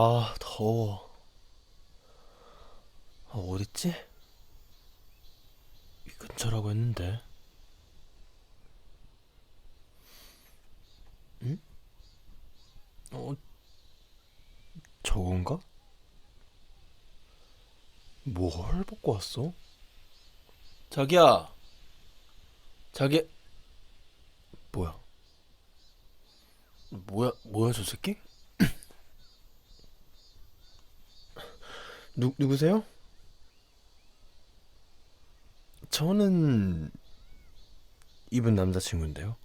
아, 더워. 아, 어딨지? 이 근처라고 했는데. 응? 어, 저건가? 뭘 벗고 왔어? 자기야. 자기. 뭐야? 뭐야, 뭐야, 저 새끼? 누, 누구세요? 저는 이분 남자친구인데요.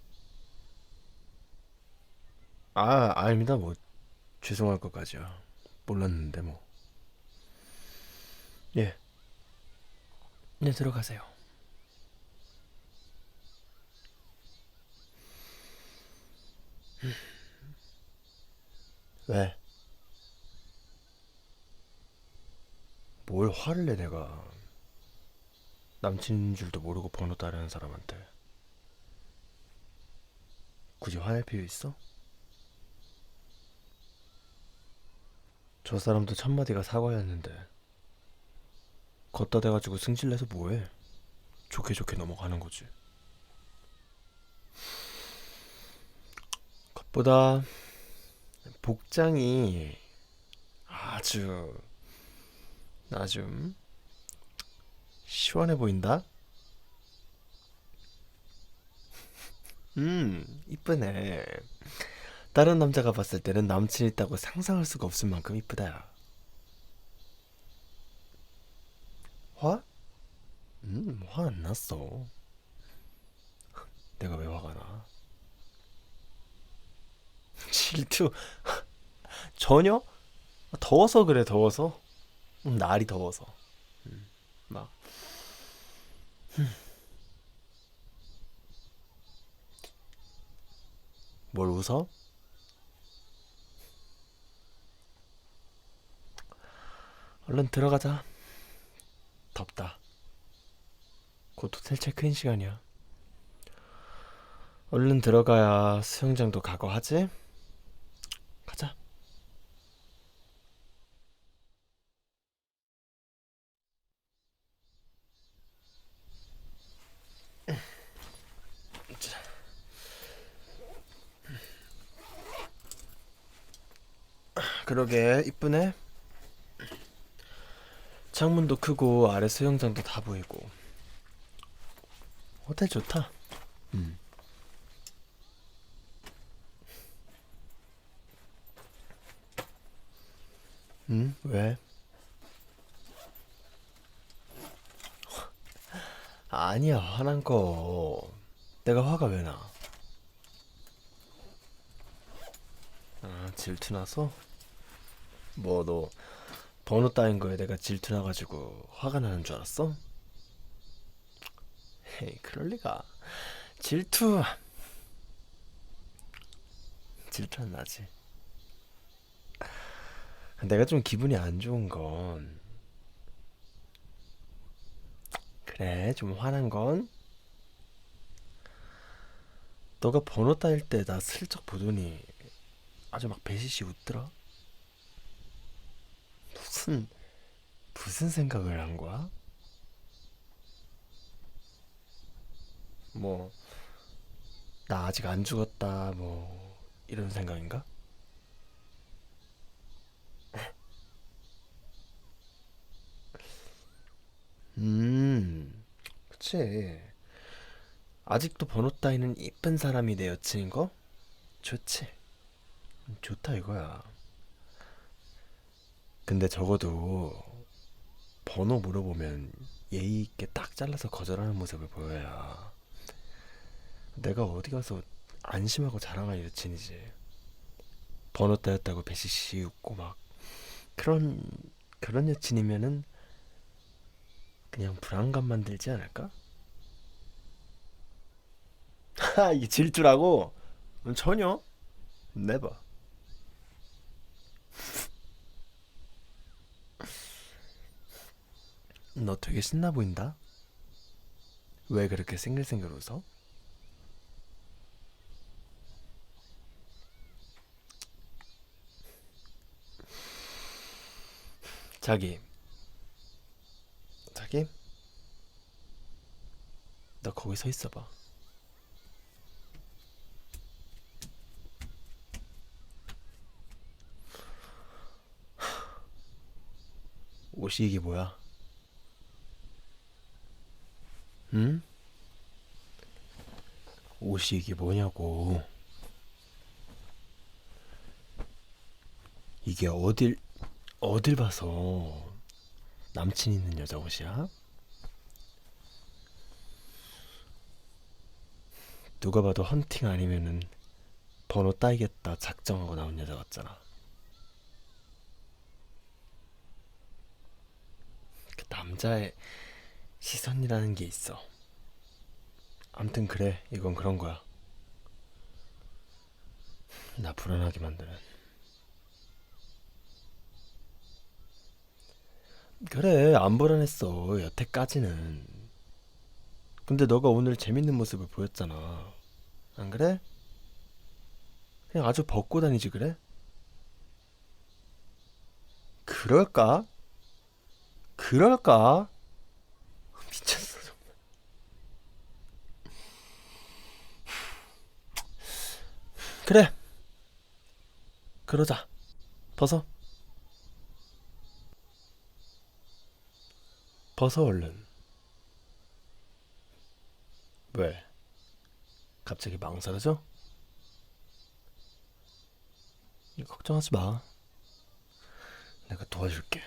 아, 아닙니다. 뭐 죄송할 것까지야. 몰랐는데 뭐. 예. 네, 들어가세요. 왜? 뭘 화를 내 내가. 남친인 줄도 모르고 번호 따르는 사람한테. 굳이 화낼 필요 있어? 저 사람도 첫마디가 사과였는데. 걷다 대가지고 승질내서 뭐해? 좋게 좋게 넘어가는 거지. 그것보다 복장이 아주 아주 시원해 보인다. 음, 이쁘네. 다른 남자가 봤을 때는 남친 있다고 상상할 수가 없을 만큼 이쁘다야. 화? 음, 화 안 났어. 내가 왜 화가 나? 질투 전혀? 더워서 그래, 더워서. 음, 날이 더워서. 음, 막. 뭘 웃어? 얼른 들어가자. 덥다. 곧 호텔 체크인 시간이야. 얼른 들어가야 수영장도 가고 하지? 가자. 그러게 이쁘네. 창문도 크고 아래 수영장도 다 보이고 호텔 좋다. 음. 응? 왜? 아니야 화난 거. 내가 화가 왜 나? 아 질투나서? 뭐 너 번호 따인 거에 내가 질투나가지고 화가 나는 줄 알았어? 헤이 그럴 리가. 질투 질투는 나지. 내가 좀 기분이 안 좋은 건 그래 좀 화난 건 너가 번호 따일 때 나 슬쩍 보더니 아주 막 배시시 웃더라 무슨 무슨 생각을 한 거야? 뭐 나 아직 안 죽었다 뭐 이런 생각인가? 음 그치 아직도 번호 따이는 이쁜 사람이 내 여친인 거? 좋지 좋다 이거야 근데 적어도 번호 물어보면 예의 있게 딱 잘라서 거절하는 모습을 보여야 내가 어디 가서 안심하고 자랑할 여친이지. 번호 따였다고 배시시 웃고 막 그런 그런 여친이면은 그냥 불안감 만들지 않을까? 하 이게 질투라고? 전혀. 네버. 너 되게 신나 보인다. 왜 그렇게 생글생글 웃어? 자기. 자기? 너 거기 서 있어봐. 옷이 이게 뭐야? 응? 옷이 이게 뭐냐고. 이게 어딜 어딜 봐서 남친 있는 여자 옷이야? 누가 봐도 헌팅 아니면은 번호 따이겠다 작정하고 나온 여자 같잖아. 그 남자의 시선이라는 게 있어. 암튼 그래, 이건 그런 거야. 나 불안하게 만드는. 그래, 안 불안했어, 여태까지는. 근데 너가 오늘 재밌는 모습을 보였잖아. 안 그래? 그냥 아주 벗고 다니지, 그래? 그럴까? 그럴까? 미쳤어, 정말. 그래. 그러자. 벗어. 벗어, 얼른. 왜? 갑자기 망설여져? 걱정하지 마. 내가 도와줄게.